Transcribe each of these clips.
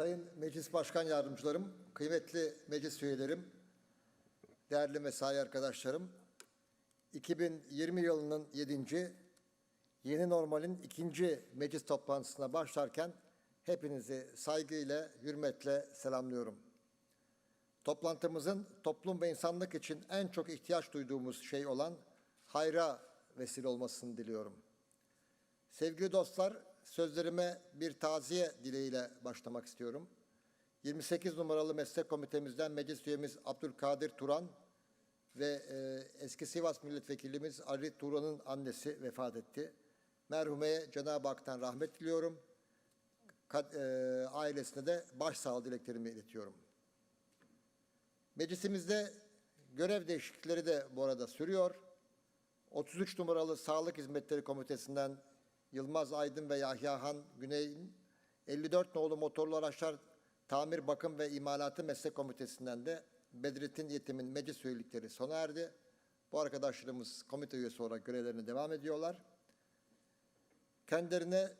Sayın Meclis Başkan Yardımcılarım, kıymetli meclis üyelerim, değerli mesai arkadaşlarım, 2020 yılının 7. yeni normalin ikinci meclis toplantısına başlarken hepinizi saygıyla, hürmetle selamlıyorum. Toplantımızın toplum ve insanlık için en çok ihtiyaç duyduğumuz şey olan hayra vesile olmasını diliyorum. Sevgili dostlar, sözlerime bir taziye dileğiyle başlamak istiyorum. 28 numaralı meslek komitemizden meclis üyemiz Abdülkadir Turan ve e, eski Sivas milletvekilimiz Ali Turan'ın annesi vefat etti. Merhumeye Cenab-ı Hak'tan rahmet diliyorum. Ka- e, ailesine de başsağlığı dileklerimi iletiyorum. Meclisimizde görev değişiklikleri de bu arada sürüyor. 33 numaralı Sağlık Hizmetleri Komitesi'nden Yılmaz Aydın ve Yahya Han Güney'in 54 nolu motorlu araçlar tamir bakım ve imalatı meslek komitesinden de Bedrettin Yetim'in meclis üyelikleri sona erdi. Bu arkadaşlarımız komite üyesi olarak görevlerine devam ediyorlar. Kendilerine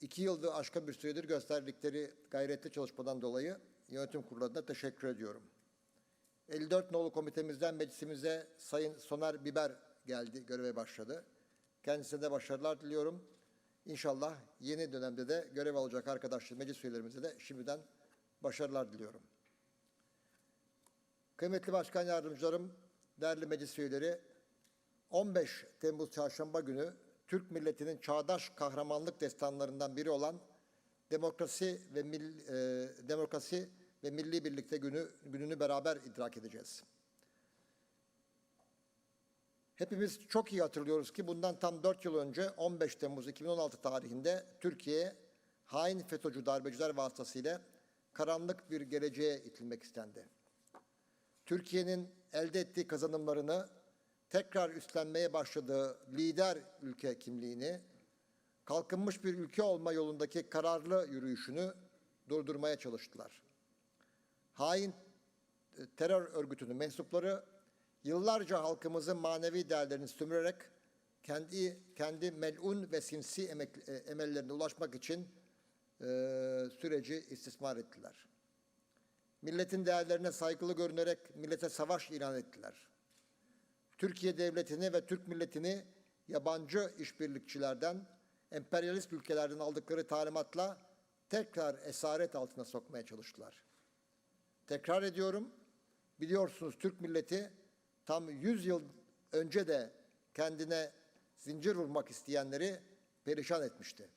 iki yıldır aşkın bir süredir gösterdikleri gayretli çalışmadan dolayı yönetim kuruluna teşekkür ediyorum. 54 nolu komitemizden meclisimize Sayın Soner Biber geldi, göreve başladı. Kendisine de başarılar diliyorum. İnşallah yeni dönemde de görev alacak arkadaşlar, meclis üyelerimize de şimdiden başarılar diliyorum. Kıymetli başkan yardımcılarım, değerli meclis üyeleri, 15 Temmuz çarşamba günü Türk milletinin çağdaş kahramanlık destanlarından biri olan demokrasi ve mil, e, demokrasi ve milli birlikte günü gününü beraber idrak edeceğiz. Hepimiz çok iyi hatırlıyoruz ki bundan tam 4 yıl önce 15 Temmuz 2016 tarihinde Türkiye hain FETÖ'cü darbeciler vasıtasıyla karanlık bir geleceğe itilmek istendi. Türkiye'nin elde ettiği kazanımlarını tekrar üstlenmeye başladığı lider ülke kimliğini, kalkınmış bir ülke olma yolundaki kararlı yürüyüşünü durdurmaya çalıştılar. Hain e, terör örgütünün mensupları yıllarca halkımızın manevi değerlerini sömürerek kendi kendi melun ve sinsi emek, e, emellerine ulaşmak için e, süreci istismar ettiler. Milletin değerlerine saygılı görünerek millete savaş ilan ettiler. Türkiye devletini ve Türk milletini yabancı işbirlikçilerden, emperyalist ülkelerden aldıkları talimatla tekrar esaret altına sokmaya çalıştılar. Tekrar ediyorum, biliyorsunuz Türk milleti tam 100 yıl önce de kendine zincir vurmak isteyenleri perişan etmişti.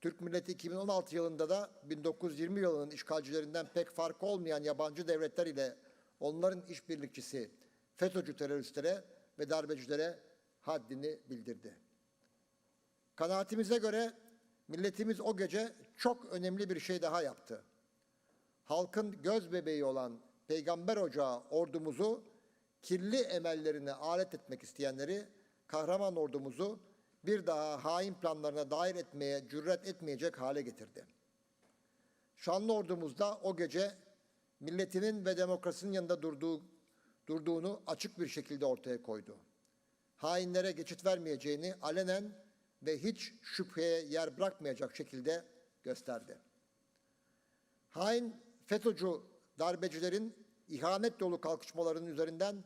Türk milleti 2016 yılında da 1920 yılının işgalcilerinden pek farkı olmayan yabancı devletler ile onların işbirlikçisi FETÖ'cü teröristlere ve darbecilere haddini bildirdi. Kanaatimize göre milletimiz o gece çok önemli bir şey daha yaptı. Halkın göz bebeği olan peygamber ocağı ordumuzu kirli emellerine alet etmek isteyenleri kahraman ordumuzu bir daha hain planlarına dair etmeye cüret etmeyecek hale getirdi. Şanlı ordumuz da o gece milletinin ve demokrasinin yanında durduğu, durduğunu açık bir şekilde ortaya koydu. Hainlere geçit vermeyeceğini alenen ve hiç şüpheye yer bırakmayacak şekilde gösterdi. Hain FETÖ'cü darbecilerin ihanet dolu kalkışmalarının üzerinden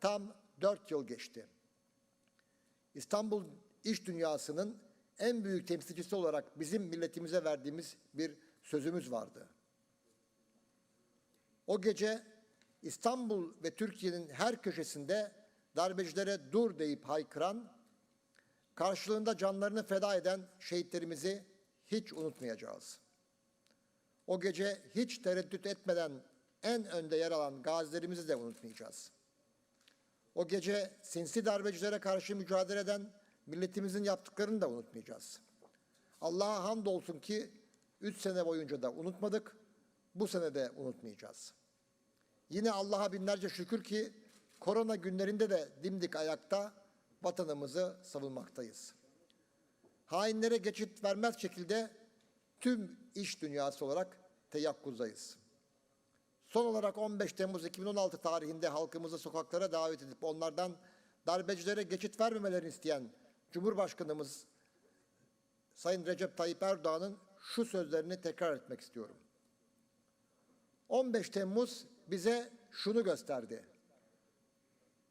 tam dört yıl geçti. İstanbul iş dünyasının en büyük temsilcisi olarak bizim milletimize verdiğimiz bir sözümüz vardı. O gece İstanbul ve Türkiye'nin her köşesinde darbecilere dur deyip haykıran, karşılığında canlarını feda eden şehitlerimizi hiç unutmayacağız. O gece hiç tereddüt etmeden en önde yer alan gazilerimizi de unutmayacağız. O gece sinsi darbecilere karşı mücadele eden milletimizin yaptıklarını da unutmayacağız. Allah'a hamdolsun ki üç sene boyunca da unutmadık, bu sene de unutmayacağız. Yine Allah'a binlerce şükür ki korona günlerinde de dimdik ayakta vatanımızı savunmaktayız. Hainlere geçit vermez şekilde tüm iş dünyası olarak teyakkuzdayız. Son olarak 15 Temmuz 2016 tarihinde halkımızı sokaklara davet edip onlardan darbecilere geçit vermemelerini isteyen Cumhurbaşkanımız Sayın Recep Tayyip Erdoğan'ın şu sözlerini tekrar etmek istiyorum. 15 Temmuz bize şunu gösterdi.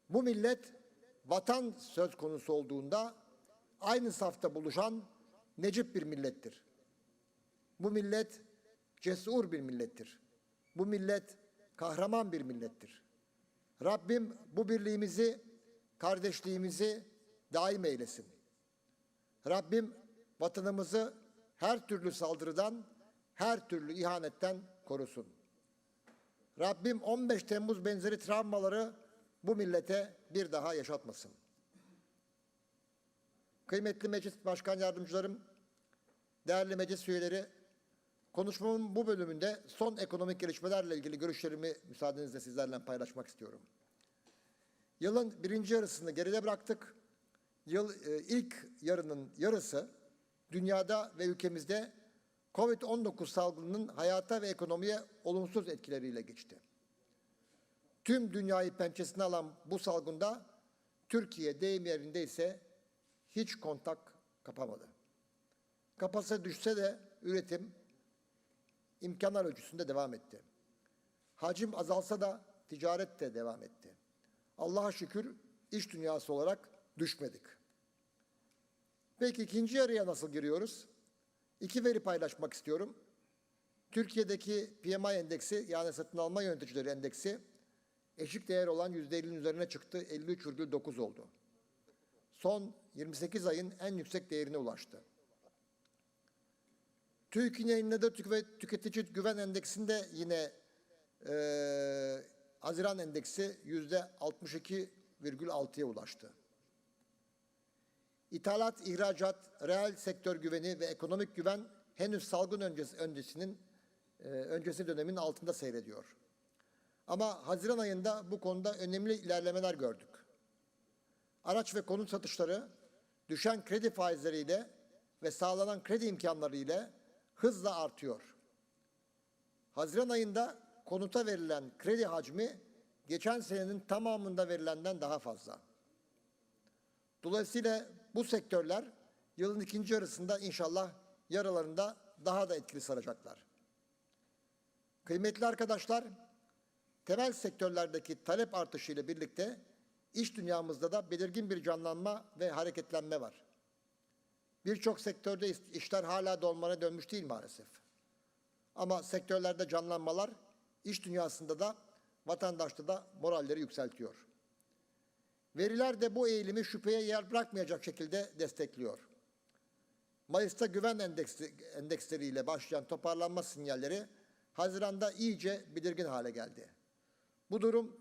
Bu millet vatan söz konusu olduğunda aynı safta buluşan necip bir millettir. Bu millet cesur bir millettir. Bu millet kahraman bir millettir. Rabbim bu birliğimizi, kardeşliğimizi daim eylesin. Rabbim vatanımızı her türlü saldırıdan, her türlü ihanetten korusun. Rabbim 15 Temmuz benzeri travmaları bu millete bir daha yaşatmasın. Kıymetli meclis başkan yardımcılarım, değerli meclis üyeleri, konuşmamın bu bölümünde son ekonomik gelişmelerle ilgili görüşlerimi müsaadenizle sizlerle paylaşmak istiyorum. Yılın birinci yarısını geride bıraktık. Yıl e, ilk yarının yarısı dünyada ve ülkemizde Covid-19 salgınının hayata ve ekonomiye olumsuz etkileriyle geçti. Tüm dünyayı pençesine alan bu salgında Türkiye deyim yerinde ise hiç kontak kapamadı. Kapasite düşse de üretim imkanlar ölçüsünde devam etti. Hacim azalsa da ticaret de devam etti. Allah'a şükür iş dünyası olarak düşmedik. Peki ikinci yarıya nasıl giriyoruz? İki veri paylaşmak istiyorum. Türkiye'deki PMI endeksi yani satın alma yöneticileri endeksi eşik değer olan %50'nin üzerine çıktı. 53,9 oldu. Son 28 ayın en yüksek değerine ulaştı. TÜİK'in yayınladığı tüketici güven endeksinde yine e, Haziran endeksi yüzde 62,6'ya ulaştı. İthalat, ihracat, reel sektör güveni ve ekonomik güven henüz salgın öncesi, öncesinin e, öncesi dönemin altında seyrediyor. Ama Haziran ayında bu konuda önemli ilerlemeler gördük. Araç ve konut satışları düşen kredi faizleriyle ve sağlanan kredi imkanları ile hızla artıyor. Haziran ayında konuta verilen kredi hacmi geçen senenin tamamında verilenden daha fazla. Dolayısıyla bu sektörler yılın ikinci yarısında inşallah yaralarında daha da etkili saracaklar. Kıymetli arkadaşlar, temel sektörlerdeki talep artışı ile birlikte iş dünyamızda da belirgin bir canlanma ve hareketlenme var. Birçok sektörde işler hala dolmana dönmüş değil maalesef. Ama sektörlerde canlanmalar iş dünyasında da vatandaşta da moralleri yükseltiyor. Veriler de bu eğilimi şüpheye yer bırakmayacak şekilde destekliyor. Mayıs'ta güven endeksi, endeksleriyle başlayan toparlanma sinyalleri Haziran'da iyice belirgin hale geldi. Bu durum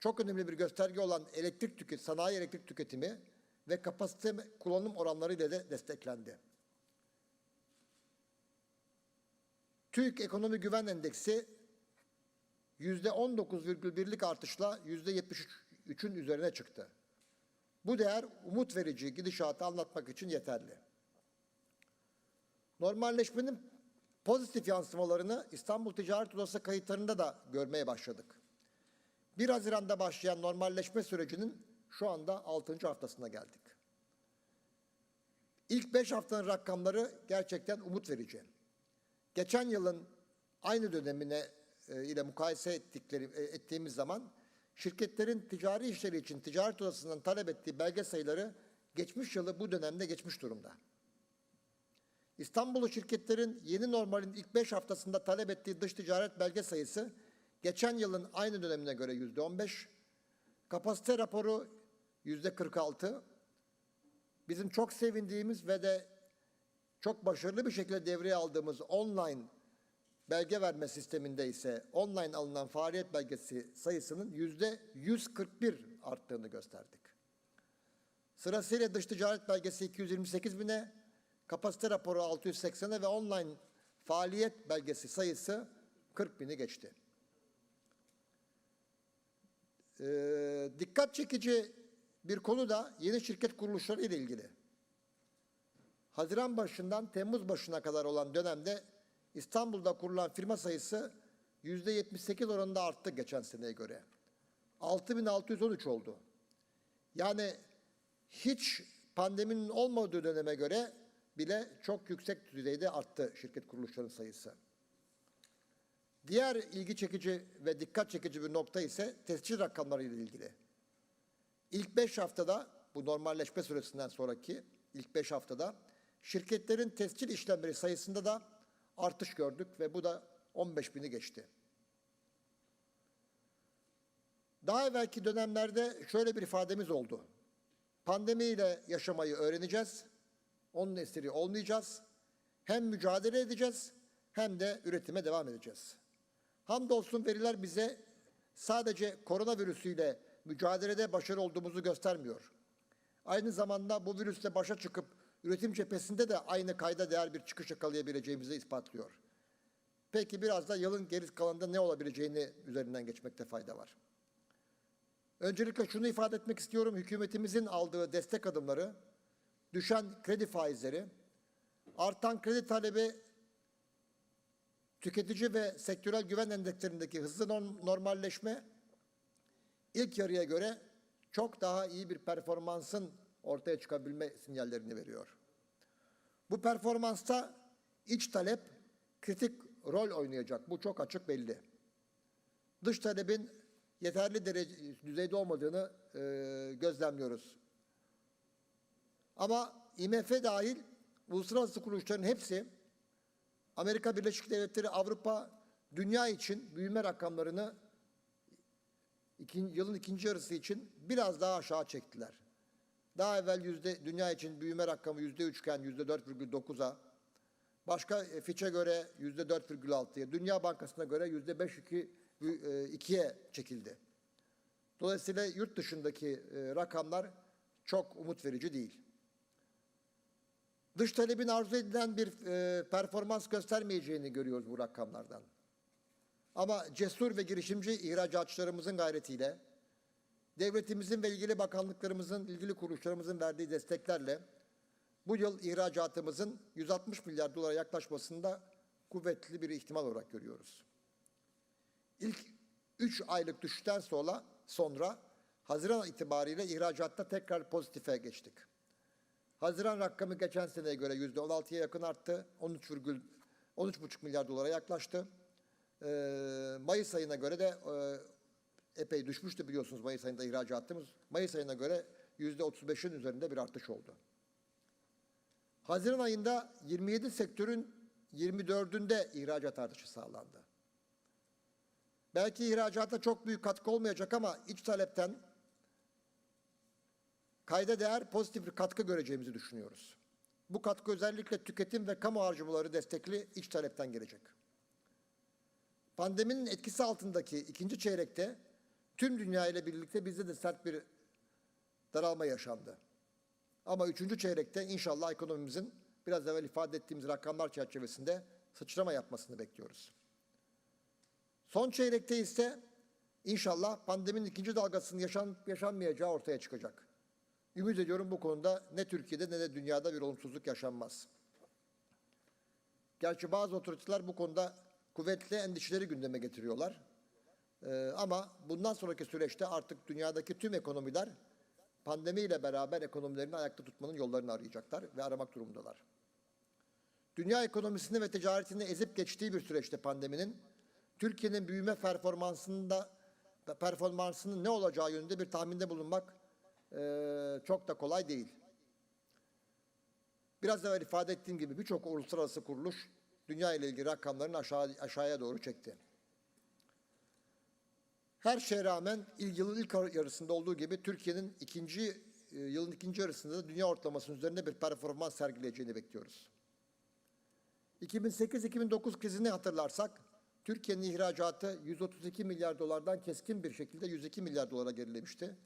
çok önemli bir gösterge olan elektrik tüket, sanayi elektrik tüketimi ve kapasite kullanım oranları ile de desteklendi. TÜİK Ekonomi Güven Endeksi %19,1'lik artışla %73'ün üzerine çıktı. Bu değer umut verici gidişatı anlatmak için yeterli. Normalleşmenin pozitif yansımalarını İstanbul Ticaret Odası kayıtlarında da görmeye başladık. 1 Haziran'da başlayan normalleşme sürecinin şu anda 6. haftasına geldik. İlk 5 haftanın rakamları gerçekten umut verici. Geçen yılın aynı dönemine e, ile mukayese ettikleri, e, ettiğimiz zaman şirketlerin ticari işleri için ticaret odasından talep ettiği belge sayıları geçmiş yılı bu dönemde geçmiş durumda. İstanbul'u şirketlerin yeni normalin ilk 5 haftasında talep ettiği dış ticaret belge sayısı geçen yılın aynı dönemine göre yüzde 15, kapasite raporu yüzde 46, bizim çok sevindiğimiz ve de çok başarılı bir şekilde devreye aldığımız online belge verme sisteminde ise online alınan faaliyet belgesi sayısının yüzde 141 arttığını gösterdik. Sırasıyla dış ticaret belgesi 228 bine, kapasite raporu 680'e ve online faaliyet belgesi sayısı 40 bini geçti. Ee, dikkat çekici bir konu da yeni şirket kuruluşları ile ilgili. Haziran başından Temmuz başına kadar olan dönemde İstanbul'da kurulan firma sayısı yüzde 78 oranında arttı geçen seneye göre. 6613 oldu. Yani hiç pandeminin olmadığı döneme göre bile çok yüksek düzeyde arttı şirket kuruluşlarının sayısı. Diğer ilgi çekici ve dikkat çekici bir nokta ise tescil rakamları ile ilgili. İlk 5 haftada bu normalleşme süresinden sonraki ilk 5 haftada şirketlerin tescil işlemleri sayısında da artış gördük ve bu da 15 bini geçti. Daha evvelki dönemlerde şöyle bir ifademiz oldu. Pandemiyle yaşamayı öğreneceğiz. Onun esiri olmayacağız. Hem mücadele edeceğiz hem de üretime devam edeceğiz. Hamdolsun veriler bize sadece koronavirüsüyle mücadelede başarılı olduğumuzu göstermiyor. Aynı zamanda bu virüsle başa çıkıp üretim cephesinde de aynı kayda değer bir çıkış yakalayabileceğimizi ispatlıyor. Peki biraz da yılın geri kalanında ne olabileceğini üzerinden geçmekte fayda var. Öncelikle şunu ifade etmek istiyorum. Hükümetimizin aldığı destek adımları, düşen kredi faizleri, artan kredi talebi, tüketici ve sektörel güven endekslerindeki hızlı norm- normalleşme, ilk yarıya göre çok daha iyi bir performansın ortaya çıkabilme sinyallerini veriyor. Bu performansta iç talep kritik rol oynayacak. Bu çok açık belli. Dış talebin yeterli derece, düzeyde olmadığını e, gözlemliyoruz. Ama IMF dahil uluslararası kuruluşların hepsi Amerika Birleşik Devletleri, Avrupa, dünya için büyüme rakamlarını ikinci, yılın ikinci yarısı için biraz daha aşağı çektiler. Daha evvel yüzde, dünya için büyüme rakamı yüzde üçken yüzde dört virgül dokuza, başka e, Fitch'e göre yüzde dört virgül altıya, Dünya Bankası'na göre yüzde beş iki e, ikiye çekildi. Dolayısıyla yurt dışındaki e, rakamlar çok umut verici değil. Dış talebin arzu edilen bir performans göstermeyeceğini görüyoruz bu rakamlardan. Ama cesur ve girişimci ihracatçılarımızın gayretiyle, devletimizin ve ilgili bakanlıklarımızın, ilgili kuruluşlarımızın verdiği desteklerle bu yıl ihracatımızın 160 milyar dolara yaklaşmasında kuvvetli bir ihtimal olarak görüyoruz. İlk 3 aylık düşüşten sonra sonra Haziran itibariyle ihracatta tekrar pozitife geçtik. Haziran rakamı geçen seneye göre yüzde 16'ya yakın arttı. 13 virgül 13,5 milyar dolara yaklaştı. Mayıs ayına göre de e, epey düşmüştü biliyorsunuz Mayıs ayında ihracatımız. Mayıs ayına göre yüzde 35'in üzerinde bir artış oldu. Haziran ayında 27 sektörün 24'ünde ihracat artışı sağlandı. Belki ihracata çok büyük katkı olmayacak ama iç talepten kayda değer pozitif bir katkı göreceğimizi düşünüyoruz. Bu katkı özellikle tüketim ve kamu harcamaları destekli iç talepten gelecek. Pandeminin etkisi altındaki ikinci çeyrekte tüm dünya ile birlikte bizde de sert bir daralma yaşandı. Ama üçüncü çeyrekte inşallah ekonomimizin biraz evvel ifade ettiğimiz rakamlar çerçevesinde sıçrama yapmasını bekliyoruz. Son çeyrekte ise inşallah pandeminin ikinci dalgasının yaşan, yaşanmayacağı ortaya çıkacak. Ümit ediyorum bu konuda ne Türkiye'de ne de dünyada bir olumsuzluk yaşanmaz. Gerçi bazı otoriteler bu konuda kuvvetli endişeleri gündeme getiriyorlar. Ee, ama bundan sonraki süreçte artık dünyadaki tüm ekonomiler pandemiyle beraber ekonomilerini ayakta tutmanın yollarını arayacaklar ve aramak durumundalar. Dünya ekonomisini ve ticaretini ezip geçtiği bir süreçte pandeminin Türkiye'nin büyüme performansında performansının ne olacağı yönünde bir tahminde bulunmak eee, çok da kolay değil. Biraz evvel ifade ettiğim gibi birçok uluslararası kuruluş dünya ile ilgili rakamlarını aşağı, aşağıya doğru çekti. Her şeye rağmen yılın ilk yarısında olduğu gibi Türkiye'nin ikinci e, yılın ikinci yarısında da dünya ortalamasının üzerinde bir performans sergileyeceğini bekliyoruz. 2008-2009 krizini hatırlarsak Türkiye'nin ihracatı 132 milyar dolardan keskin bir şekilde 102 milyar dolara gerilemişti.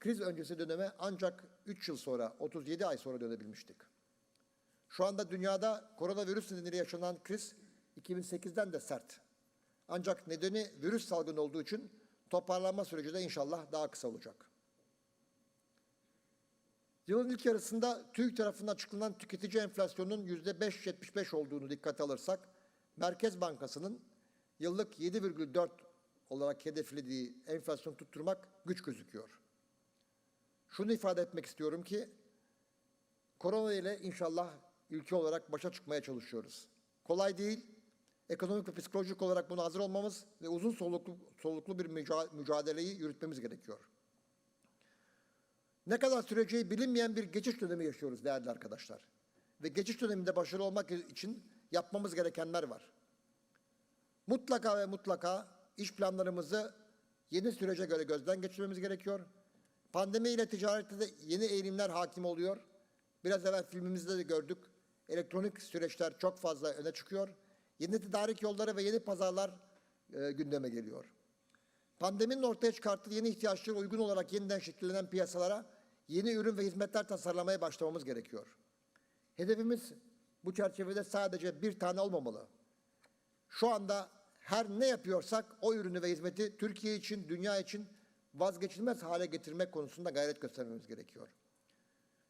Kriz öncesi döneme ancak 3 yıl sonra, 37 ay sonra dönebilmiştik. Şu anda dünyada koronavirüs nedeniyle yaşanan kriz 2008'den de sert. Ancak nedeni virüs salgını olduğu için toparlanma süreci de inşallah daha kısa olacak. Yılın ilk yarısında TÜİK tarafından açıklanan tüketici enflasyonunun %5.75 olduğunu dikkate alırsak, Merkez Bankası'nın yıllık 7,4 olarak hedeflediği enflasyon tutturmak güç gözüküyor. Şunu ifade etmek istiyorum ki, korona ile inşallah ülke olarak başa çıkmaya çalışıyoruz. Kolay değil. Ekonomik ve psikolojik olarak buna hazır olmamız ve uzun soluklu, soluklu bir müca- mücadeleyi yürütmemiz gerekiyor. Ne kadar süreceği bilinmeyen bir geçiş dönemi yaşıyoruz değerli arkadaşlar. Ve geçiş döneminde başarılı olmak için yapmamız gerekenler var. Mutlaka ve mutlaka iş planlarımızı yeni sürece göre gözden geçirmemiz gerekiyor. Pandemi ile ticarette de yeni eğilimler hakim oluyor. Biraz evvel filmimizde de gördük. Elektronik süreçler çok fazla öne çıkıyor. Yeni tedarik yolları ve yeni pazarlar e, gündeme geliyor. Pandeminin ortaya çıkarttığı yeni ihtiyaçlara uygun olarak yeniden şekillenen piyasalara yeni ürün ve hizmetler tasarlamaya başlamamız gerekiyor. Hedefimiz bu çerçevede sadece bir tane olmamalı. Şu anda her ne yapıyorsak o ürünü ve hizmeti Türkiye için, dünya için vazgeçilmez hale getirmek konusunda gayret göstermemiz gerekiyor.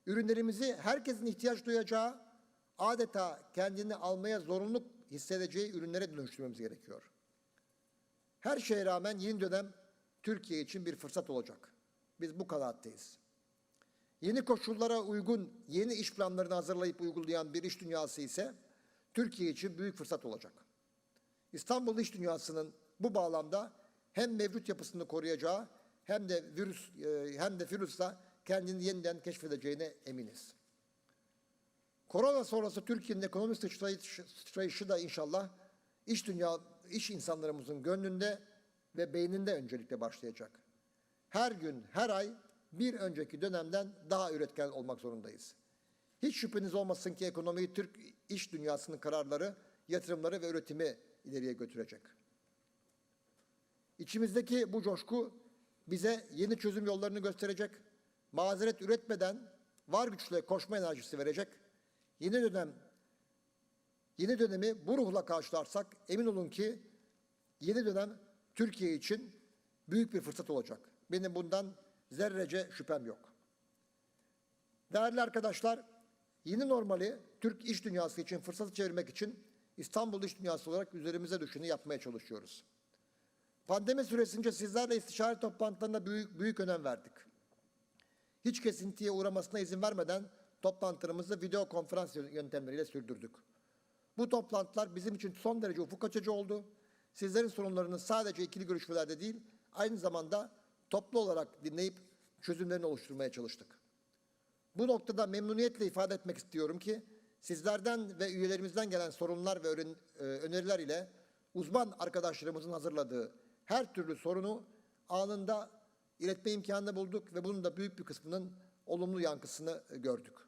Ürünlerimizi herkesin ihtiyaç duyacağı, adeta kendini almaya zorunluluk hissedeceği ürünlere dönüştürmemiz gerekiyor. Her şeye rağmen yeni dönem Türkiye için bir fırsat olacak. Biz bu kanaatteyiz. Yeni koşullara uygun yeni iş planlarını hazırlayıp uygulayan bir iş dünyası ise Türkiye için büyük fırsat olacak. İstanbul iş dünyasının bu bağlamda hem mevcut yapısını koruyacağı hem de virüs e, hem de virüsle kendini yeniden keşfedeceğine eminiz. Korona sonrası Türkiye'nin ekonomik sıçrayışı, sıçrayışı da inşallah iş dünya iş insanlarımızın gönlünde ve beyninde öncelikle başlayacak. Her gün, her ay bir önceki dönemden daha üretken olmak zorundayız. Hiç şüpheniz olmasın ki ekonomiyi Türk iş dünyasının kararları, yatırımları ve üretimi ileriye götürecek. İçimizdeki bu coşku bize yeni çözüm yollarını gösterecek, mazeret üretmeden var güçle koşma enerjisi verecek. Yeni dönem yeni dönemi bu ruhla karşılarsak emin olun ki yeni dönem Türkiye için büyük bir fırsat olacak. Benim bundan zerrece şüphem yok. Değerli arkadaşlar, yeni normali Türk iş dünyası için fırsatı çevirmek için İstanbul iş dünyası olarak üzerimize düşeni yapmaya çalışıyoruz. Pandemi süresince sizlerle istişare toplantılarına büyük, büyük önem verdik. Hiç kesintiye uğramasına izin vermeden toplantılarımızı video konferans yöntemleriyle sürdürdük. Bu toplantılar bizim için son derece ufuk açıcı oldu. Sizlerin sorunlarını sadece ikili görüşmelerde değil, aynı zamanda toplu olarak dinleyip çözümlerini oluşturmaya çalıştık. Bu noktada memnuniyetle ifade etmek istiyorum ki sizlerden ve üyelerimizden gelen sorunlar ve e, öneriler ile uzman arkadaşlarımızın hazırladığı her türlü sorunu anında iletme imkanı bulduk ve bunun da büyük bir kısmının olumlu yankısını e, gördük.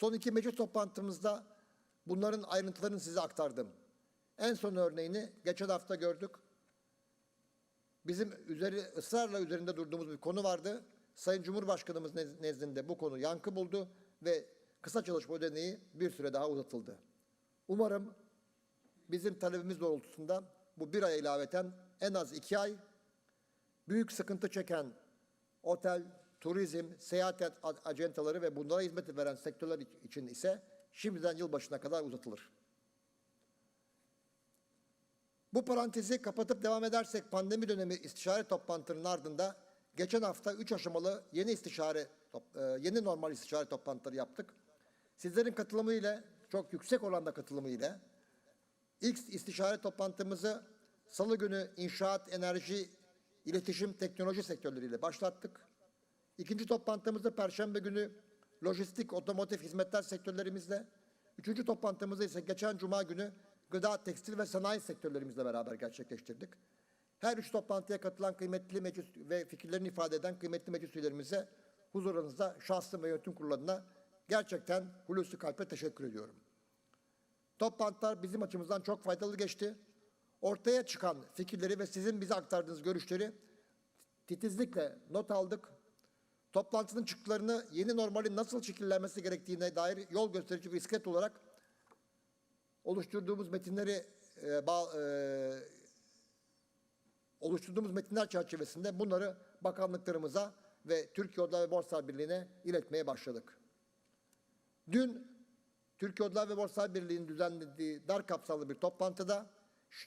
Son iki meclis toplantımızda bunların ayrıntılarını size aktardım. En son örneğini geçen hafta gördük. Bizim üzeri, ısrarla üzerinde durduğumuz bir konu vardı. Sayın Cumhurbaşkanımız nez- nezdinde bu konu yankı buldu ve kısa çalışma ödeneği bir süre daha uzatıldı. Umarım bizim talebimiz doğrultusunda bu bir ay ilaveten en az iki ay büyük sıkıntı çeken otel, turizm, seyahat a- acentaları ve bunlara hizmet veren sektörler için ise şimdiden yılbaşına kadar uzatılır. Bu parantezi kapatıp devam edersek pandemi dönemi istişare toplantılarının ardında geçen hafta üç aşamalı yeni istişare, e, yeni normal istişare toplantıları yaptık. Sizlerin katılımı ile çok yüksek oranda katılımı ile ilk istişare toplantımızı salı günü inşaat, enerji, iletişim, teknoloji sektörleriyle başlattık. İkinci toplantımızı perşembe günü lojistik, otomotiv hizmetler sektörlerimizle, üçüncü toplantımızı ise geçen cuma günü gıda, tekstil ve sanayi sektörlerimizle beraber gerçekleştirdik. Her üç toplantıya katılan kıymetli meclis ve fikirlerini ifade eden kıymetli meclis üyelerimize huzurunuzda şahsım ve yönetim kurullarına gerçekten hulusi kalple teşekkür ediyorum. Toplantılar bizim açımızdan çok faydalı geçti. Ortaya çıkan fikirleri ve sizin bize aktardığınız görüşleri titizlikle not aldık. Toplantının çıktılarını yeni normalin nasıl şekillenmesi gerektiğine dair yol gösterici bir iskelet olarak oluşturduğumuz metinleri e, bağ- e, oluşturduğumuz metinler çerçevesinde bunları bakanlıklarımıza ve Türkiye Odalar ve Borsalar Birliği'ne iletmeye başladık. Dün Türkiye Odalar ve Borsalar Birliği'nin düzenlediği dar kapsamlı bir toplantıda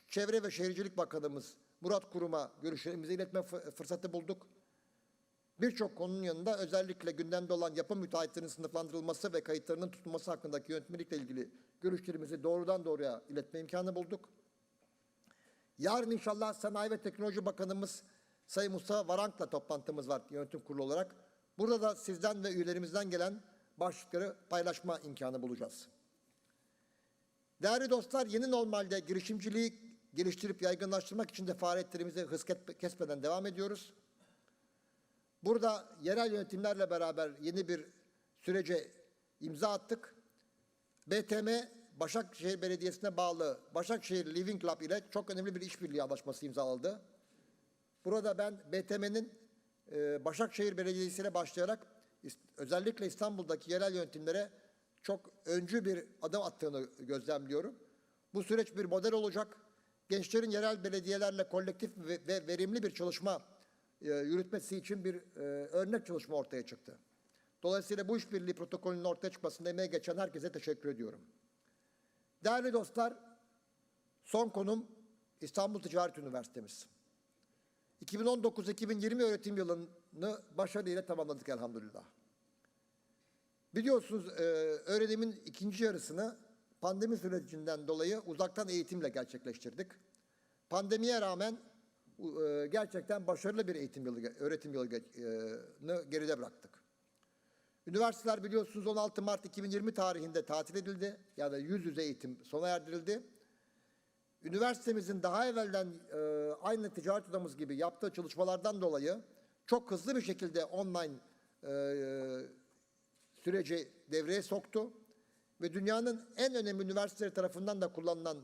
Çevre ve Şehircilik Bakanımız Murat Kurum'a görüşlerimizi iletme fı- fırsatı bulduk. Birçok konunun yanında özellikle gündemde olan yapı müteahhitlerinin sınıflandırılması ve kayıtlarının tutulması hakkındaki yönetmelikle ilgili görüşlerimizi doğrudan doğruya iletme imkanı bulduk. Yarın inşallah Sanayi ve Teknoloji Bakanımız Sayın Mustafa Varank'la toplantımız var yönetim kurulu olarak. Burada da sizden ve üyelerimizden gelen başlıkları paylaşma imkanı bulacağız. Değerli dostlar, yeni normalde girişimciliği geliştirip yaygınlaştırmak için de faaliyetlerimize hız kesmeden devam ediyoruz. Burada yerel yönetimlerle beraber yeni bir sürece imza attık. BTM, Başakşehir Belediyesi'ne bağlı Başakşehir Living Club ile çok önemli bir işbirliği anlaşması imzaladı. Burada ben BTM'nin e, Başakşehir Belediyesi ile başlayarak özellikle İstanbul'daki yerel yönetimlere çok öncü bir adım attığını gözlemliyorum. Bu süreç bir model olacak. Gençlerin yerel belediyelerle kolektif ve, ve verimli bir çalışma yürütmesi için bir e, örnek çalışma ortaya çıktı. Dolayısıyla bu işbirliği protokolünün ortaya çıkmasında emeği geçen herkese teşekkür ediyorum. Değerli dostlar, son konum İstanbul Ticaret Üniversitemiz. 2019-2020 öğretim yılını başarıyla tamamladık elhamdülillah. Biliyorsunuz e, öğrenimin ikinci yarısını pandemi sürecinden dolayı uzaktan eğitimle gerçekleştirdik. Pandemiye rağmen e, gerçekten başarılı bir eğitim yılı, öğretim yılını geride bıraktık. Üniversiteler biliyorsunuz 16 Mart 2020 tarihinde tatil edildi. Yani yüz yüze eğitim sona erdirildi. Üniversitemizin daha evvelden e, aynı ticaret odamız gibi yaptığı çalışmalardan dolayı çok hızlı bir şekilde online e, süreci devreye soktu. Ve dünyanın en önemli üniversiteleri tarafından da kullanılan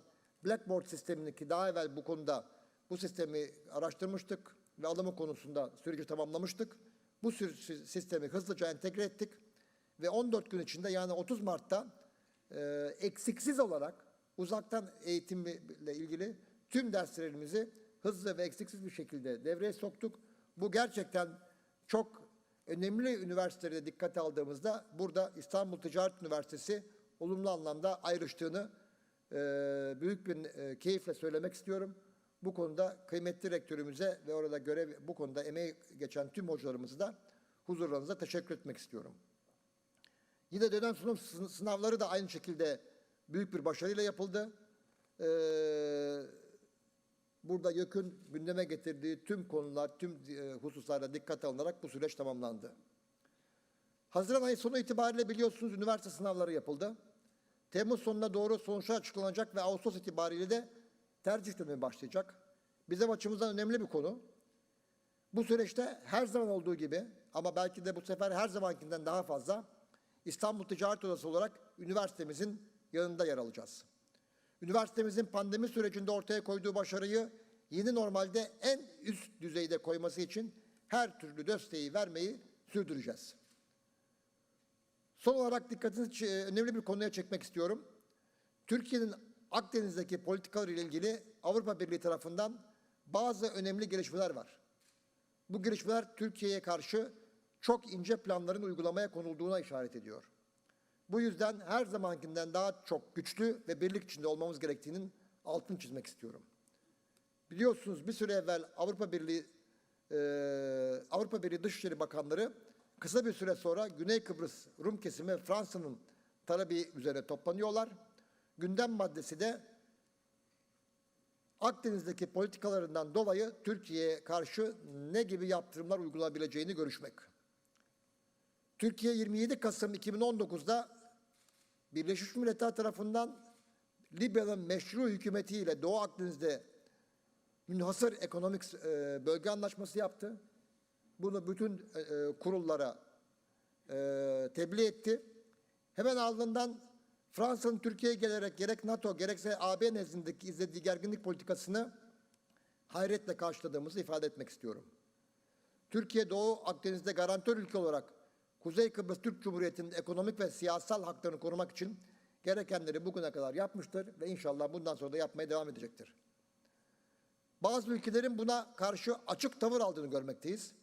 Blackboard sistemini ki daha evvel bu konuda bu sistemi araştırmıştık ve alımı konusunda süreci tamamlamıştık. Bu sistemi hızlıca entegre ettik ve 14 gün içinde yani 30 Mart'ta e, eksiksiz olarak uzaktan eğitimle ilgili tüm derslerimizi hızlı ve eksiksiz bir şekilde devreye soktuk. Bu gerçekten çok önemli üniversitelere dikkate aldığımızda burada İstanbul Ticaret Üniversitesi olumlu anlamda ayrıştığını e, büyük bir e, keyifle söylemek istiyorum. Bu konuda kıymetli rektörümüze ve orada görev bu konuda emeği geçen tüm hocalarımızı da huzurlarınıza teşekkür etmek istiyorum. Yine dönem sunum sın- sınavları da aynı şekilde büyük bir başarıyla yapıldı. Ee, burada YÖK'ün gündeme getirdiği tüm konular, tüm e, hususlara dikkat alınarak bu süreç tamamlandı. Haziran ayı sonu itibariyle biliyorsunuz üniversite sınavları yapıldı. Temmuz sonuna doğru sonuçlar açıklanacak ve Ağustos itibariyle de tercih dönemi başlayacak. Bizim açımızdan önemli bir konu. Bu süreçte her zaman olduğu gibi ama belki de bu sefer her zamankinden daha fazla İstanbul Ticaret Odası olarak üniversitemizin yanında yer alacağız. Üniversitemizin pandemi sürecinde ortaya koyduğu başarıyı yeni normalde en üst düzeyde koyması için her türlü desteği vermeyi sürdüreceğiz. Son olarak dikkatinizi önemli bir konuya çekmek istiyorum. Türkiye'nin Akdeniz'deki politikaları ile ilgili Avrupa Birliği tarafından bazı önemli gelişmeler var. Bu gelişmeler Türkiye'ye karşı çok ince planların uygulamaya konulduğuna işaret ediyor. Bu yüzden her zamankinden daha çok güçlü ve birlik içinde olmamız gerektiğinin altını çizmek istiyorum. Biliyorsunuz bir süre evvel Avrupa Birliği e, Avrupa Birliği Dışişleri Bakanları kısa bir süre sonra Güney Kıbrıs Rum kesimi Fransa'nın talebi üzerine toplanıyorlar. Gündem maddesi de Akdeniz'deki politikalarından dolayı Türkiye'ye karşı ne gibi yaptırımlar uygulanabileceğini görüşmek. Türkiye 27 Kasım 2019'da Birleşmiş Milletler tarafından Libya'nın meşru hükümetiyle Doğu Akdeniz'de münhasır ekonomik e, bölge anlaşması yaptı. Bunu bütün e, e, kurullara tebliğ etti. Hemen ardından Fransa'nın Türkiye'ye gelerek gerek NATO gerekse AB nezdindeki izlediği gerginlik politikasını hayretle karşıladığımızı ifade etmek istiyorum. Türkiye Doğu Akdeniz'de garantör ülke olarak Kuzey Kıbrıs Türk Cumhuriyeti'nin ekonomik ve siyasal haklarını korumak için gerekenleri bugüne kadar yapmıştır ve inşallah bundan sonra da yapmaya devam edecektir. Bazı ülkelerin buna karşı açık tavır aldığını görmekteyiz.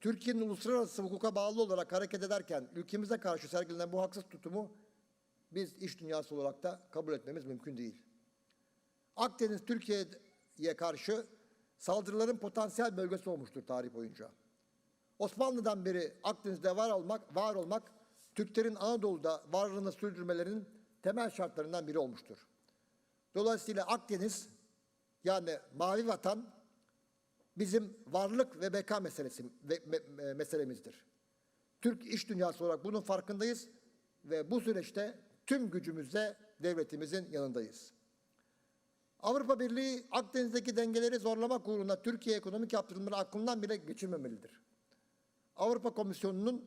Türkiye'nin uluslararası hukuka bağlı olarak hareket ederken ülkemize karşı sergilenen bu haksız tutumu biz iş dünyası olarak da kabul etmemiz mümkün değil. Akdeniz Türkiye'ye karşı saldırıların potansiyel bölgesi olmuştur tarih boyunca. Osmanlı'dan beri Akdeniz'de var olmak, var olmak Türklerin Anadolu'da varlığını sürdürmelerinin temel şartlarından biri olmuştur. Dolayısıyla Akdeniz yani mavi vatan bizim varlık ve beka meselesi ve me- me- meselemizdir. Türk iş dünyası olarak bunun farkındayız ve bu süreçte tüm gücümüzle devletimizin yanındayız. Avrupa Birliği Akdeniz'deki dengeleri zorlamak uğruna Türkiye ekonomik yaptırımları aklından bile geçirmemelidir. Avrupa Komisyonu'nun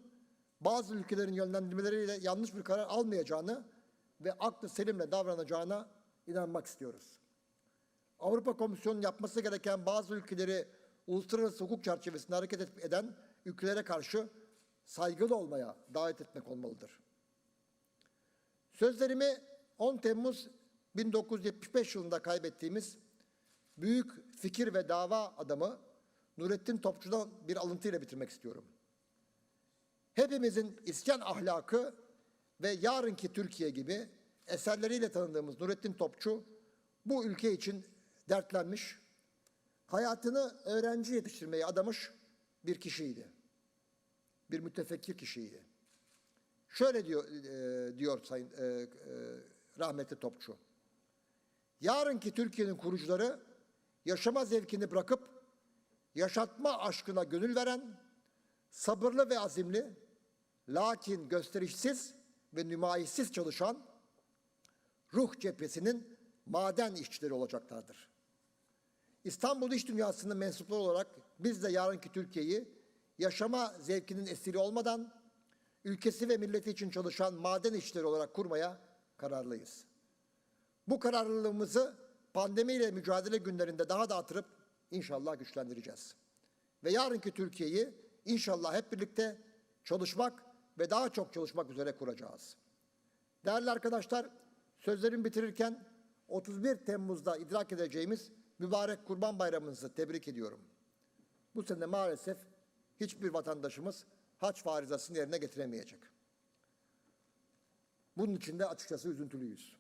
bazı ülkelerin yönlendirmeleriyle yanlış bir karar almayacağını ve aklı selimle davranacağına inanmak istiyoruz. Avrupa Komisyonu'nun yapması gereken bazı ülkeleri uluslararası hukuk çerçevesinde hareket et- eden ülkelere karşı saygılı olmaya davet etmek olmalıdır. Sözlerimi 10 Temmuz 1975 yılında kaybettiğimiz büyük fikir ve dava adamı Nurettin Topçu'dan bir alıntıyla bitirmek istiyorum. Hepimizin isyan ahlakı ve yarınki Türkiye gibi eserleriyle tanıdığımız Nurettin Topçu bu ülke için dertlenmiş, hayatını öğrenci yetiştirmeye adamış bir kişiydi. Bir mütefekkir kişiydi. Şöyle diyor e, diyor Sayın e, e, rahmetli Topçu. Yarınki Türkiye'nin kurucuları yaşama zevkini bırakıp yaşatma aşkına gönül veren, sabırlı ve azimli, lakin gösterişsiz ve nümayissiz çalışan ruh cephesinin maden işçileri olacaklardır. İstanbul iş dünyasının mensupları olarak biz de yarınki Türkiye'yi yaşama zevkinin esiri olmadan ülkesi ve milleti için çalışan maden işçileri olarak kurmaya kararlıyız. Bu kararlılığımızı pandemiyle mücadele günlerinde daha da artırıp inşallah güçlendireceğiz. Ve yarınki Türkiye'yi inşallah hep birlikte çalışmak ve daha çok çalışmak üzere kuracağız. Değerli arkadaşlar, sözlerimi bitirirken 31 Temmuz'da idrak edeceğimiz mübarek Kurban Bayramınızı tebrik ediyorum. Bu sene maalesef hiçbir vatandaşımız haç farizasını yerine getiremeyecek. Bunun için de açıkçası üzüntülüyüz.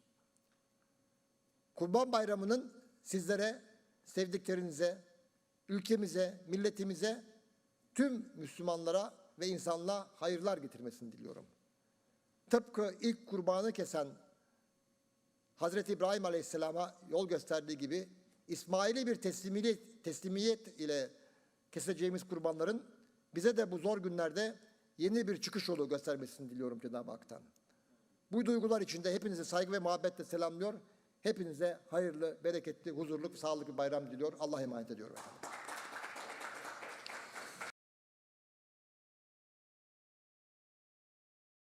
Kurban Bayramı'nın sizlere, sevdiklerinize, ülkemize, milletimize, tüm Müslümanlara ve insanlığa hayırlar getirmesini diliyorum. Tıpkı ilk kurbanı kesen Hazreti İbrahim Aleyhisselam'a yol gösterdiği gibi İsmail'i bir teslimiyet, teslimiyet ile keseceğimiz kurbanların bize de bu zor günlerde yeni bir çıkış yolu göstermesini diliyorum Cenab-ı Hak'tan. Bu duygular içinde hepinizi saygı ve muhabbetle selamlıyor. Hepinize hayırlı, bereketli, huzurlu, sağlıklı bir bayram diliyor. Allah'a emanet ediyorum efendim.